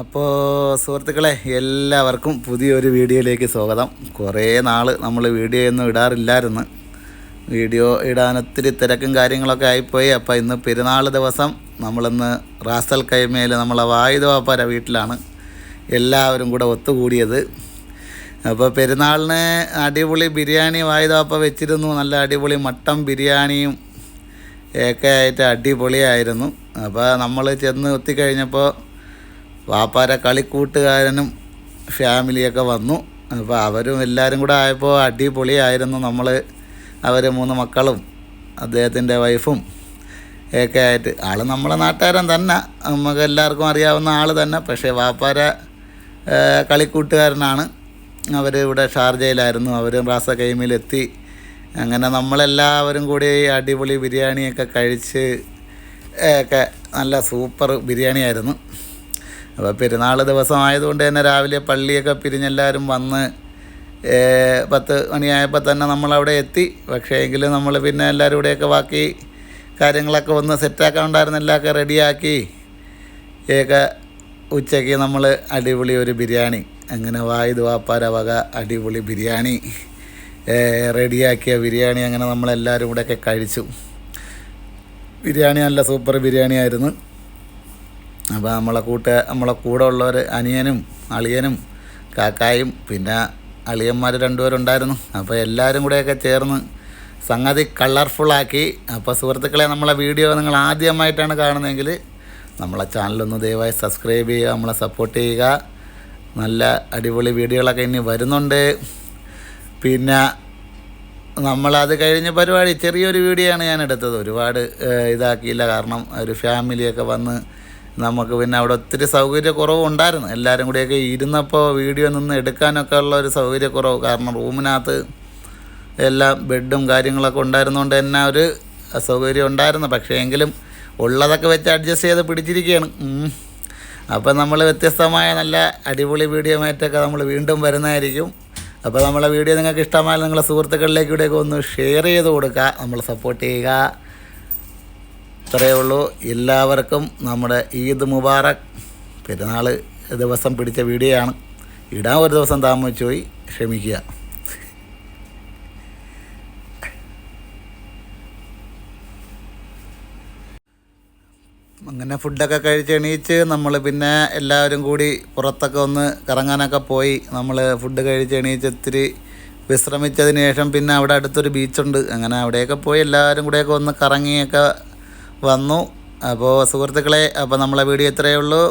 അപ്പോൾ സുഹൃത്തുക്കളെ എല്ലാവർക്കും പുതിയൊരു വീഡിയോയിലേക്ക് സ്വാഗതം. കുറേ നാൾ നമ്മൾ വീഡിയോ ഒന്നും ഇടാറില്ലായിരുന്നു. വീഡിയോ ഇടാൻ ഒത്തിരി തിരക്കും കാര്യങ്ങളൊക്കെ ആയിപ്പോയി. അപ്പോൾ ഇന്ന് പെരുന്നാൾ ദിവസം നമ്മളിന്ന് റാസൽ കൈമയിൽ നമ്മളെ വായുധവാപ്പാര വീട്ടിലാണ് എല്ലാവരും കൂടെ ഒത്തുകൂടിയത്. അപ്പോൾ പെരുന്നാളിന് അടിപൊളി ബിരിയാണി വായുധവാപ്പ വെച്ചിരുന്നു. നല്ല അടിപൊളി മട്ടൻ ബിരിയാണിയും ഒക്കെ ആയിട്ട് അടിപൊളിയായിരുന്നു. അപ്പോൾ നമ്മൾ ചെന്ന് എത്തിക്കഴിഞ്ഞപ്പോൾ വാപ്പാര കളിക്കൂട്ടുകാരനും ഫാമിലിയൊക്കെ വന്നു. അപ്പോൾ അവരും എല്ലാവരും കൂടെ ആയപ്പോൾ അടിപൊളിയായിരുന്നു നമ്മൾ അവർ മൂന്ന് മക്കളും അദ്ദേഹത്തിന്റെ വൈഫും ഒക്കെ ആയിട്ട്. ആൾ നമ്മളെ നാട്ടുകാരൻ തന്നെ. നമുക്ക് എല്ലാവർക്കും അറിയാവുന്ന ആൾ തന്നെ. പക്ഷേ വാപ്പാര കളിക്കൂട്ടുകാരനാണ്. അവർ ഇവിടെ ഷാർജയിലായിരുന്നു അവരും റാസ കൈമിലെത്തി. അങ്ങനെ നമ്മളെല്ലാവരും കൂടി അടിപൊളി ബിരിയാണിയൊക്കെ കഴിച്ച് ഒക്കെ നല്ല സൂപ്പർ ബിരിയാണിയായിരുന്നു. അപ്പോൾ പെരുന്നാൾ ദിവസമായതുകൊണ്ട് തന്നെ രാവിലെ പള്ളിയൊക്കെ പിരിഞ്ഞെല്ലാവരും വന്ന് പത്ത് മണിയായപ്പോൾ തന്നെ നമ്മളവിടെ എത്തി. പക്ഷേ എങ്കിലും നമ്മൾ പിന്നെ എല്ലാവരും കൂടെയൊക്കെ ബാക്കി കാര്യങ്ങളൊക്കെ ഒന്ന് സെറ്റാക്കാൻ ഉണ്ടായിരുന്ന എല്ലാമൊക്കെ റെഡിയാക്കി. ഏക ഉച്ചയ്ക്ക് നമ്മൾ അടിപൊളി ഒരു ബിരിയാണി. അങ്ങനെ വായു വാപ്പാര വക അടിപൊളി ബിരിയാണി. റെഡിയാക്കിയ ബിരിയാണി അങ്ങനെ നമ്മളെല്ലാവരും കൂടെയൊക്കെ കഴിച്ചു. ബിരിയാണി നല്ല സൂപ്പർ ബിരിയാണി ആയിരുന്നു അപ്പോൾ നമ്മളെ കൂട്ട നമ്മളെ കൂടെ ഉള്ളവർ അനിയനും അളിയനും കാക്കായും പിന്നെ അളിയന്മാർ രണ്ടുപേരുണ്ടായിരുന്നു. അപ്പോൾ എല്ലാവരും കൂടെയൊക്കെ ചേർന്ന് സംഗതി കളർഫുള്ളാക്കി. അപ്പോൾ സുഹൃത്തുക്കളെ നമ്മളെ വീഡിയോ നിങ്ങൾ ആദ്യമായിട്ടാണ് കാണുന്നതെങ്കിൽ നമ്മളെ ചാനലൊന്ന് ദയവായി സബ്സ്ക്രൈബ് ചെയ്യുക നമ്മളെ സപ്പോർട്ട് ചെയ്യുക. നല്ല അടിപൊളി വീഡിയോകളൊക്കെ ഇനി വരുന്നുണ്ട്. പിന്നെ നമ്മളത് കഴിഞ്ഞ പരിപാടി ചെറിയൊരു വീഡിയോ ആണ് ഞാൻ എടുത്തത്. ഒരുപാട് ഇതാക്കിയില്ല. കാരണം ഒരു ഫാമിലിയൊക്കെ വന്ന് നമുക്ക് പിന്നെ അവിടെ ഒത്തിരി സൗകര്യക്കുറവ് ഉണ്ടായിരുന്നു എല്ലാവരും കൂടിയൊക്കെ ഇരുന്നപ്പോൾ വീഡിയോ നിന്ന് എടുക്കാനൊക്കെ ഉള്ള ഒരു സൗകര്യക്കുറവ്. കാരണം റൂമിനകത്ത് എല്ലാം ബെഡും കാര്യങ്ങളൊക്കെ ഉണ്ടായിരുന്നുകൊണ്ട് തന്നെ ഒരു അസൗകര്യം ഉണ്ടായിരുന്നു. പക്ഷേ എങ്കിലും ഉള്ളതൊക്കെ വെച്ച് അഡ്ജസ്റ്റ് ചെയ്ത് പിടിച്ചിരിക്കുകയാണ്. അപ്പോൾ നമ്മൾ വ്യത്യസ്തമായ നല്ല അടിപൊളി വീഡിയോ ആയിട്ടൊക്കെ നമ്മൾ വീണ്ടും വരുന്നതായിരിക്കും. അപ്പോൾ നമ്മളെ വീഡിയോ നിങ്ങൾക്ക് ഇഷ്ടമായാലും നിങ്ങളെ സുഹൃത്തുക്കളിലേക്ക് കൂടെയൊക്കെ ഒന്ന് ഷെയർ ചെയ്ത് കൊടുക്കുക. നമ്മൾ സപ്പോർട്ട് ചെയ്യുക. ഇത്രയേ ഉള്ളൂ. എല്ലാവർക്കും നമ്മുടെ ഈദ് മുബാറക്. പെരുന്നാൾ ദിവസം പിടിച്ച വീഡിയോ ആണ് ഇടാൻ ഒരു ദിവസം താമസിച്ചു പോയി. ക്ഷമിക്കുക. അങ്ങനെ ഫുഡൊക്കെ കഴിച്ച് എണീച്ച് നമ്മൾ പിന്നെ എല്ലാവരും കൂടി പുറത്തൊക്കെ ഒന്ന് കറങ്ങാനൊക്കെ പോയി. നമ്മൾ ഫുഡ് കഴിച്ച് എണീച്ച് ഇത്തിരി വിശ്രമിച്ചതിന് ശേഷം പിന്നെ അവിടെ അടുത്തൊരു ബീച്ചുണ്ട്. അങ്ങനെ അവിടെയൊക്കെ പോയി എല്ലാവരും കൂടെയൊക്കെ ഒന്ന് കറങ്ങിയൊക്കെ വന്നു. അപ്പോൾ സുഹൃത്തുക്കളെ അപ്പോൾ നമ്മളെ വീഡിയോ ഇത്രയേ ഉള്ളൂ.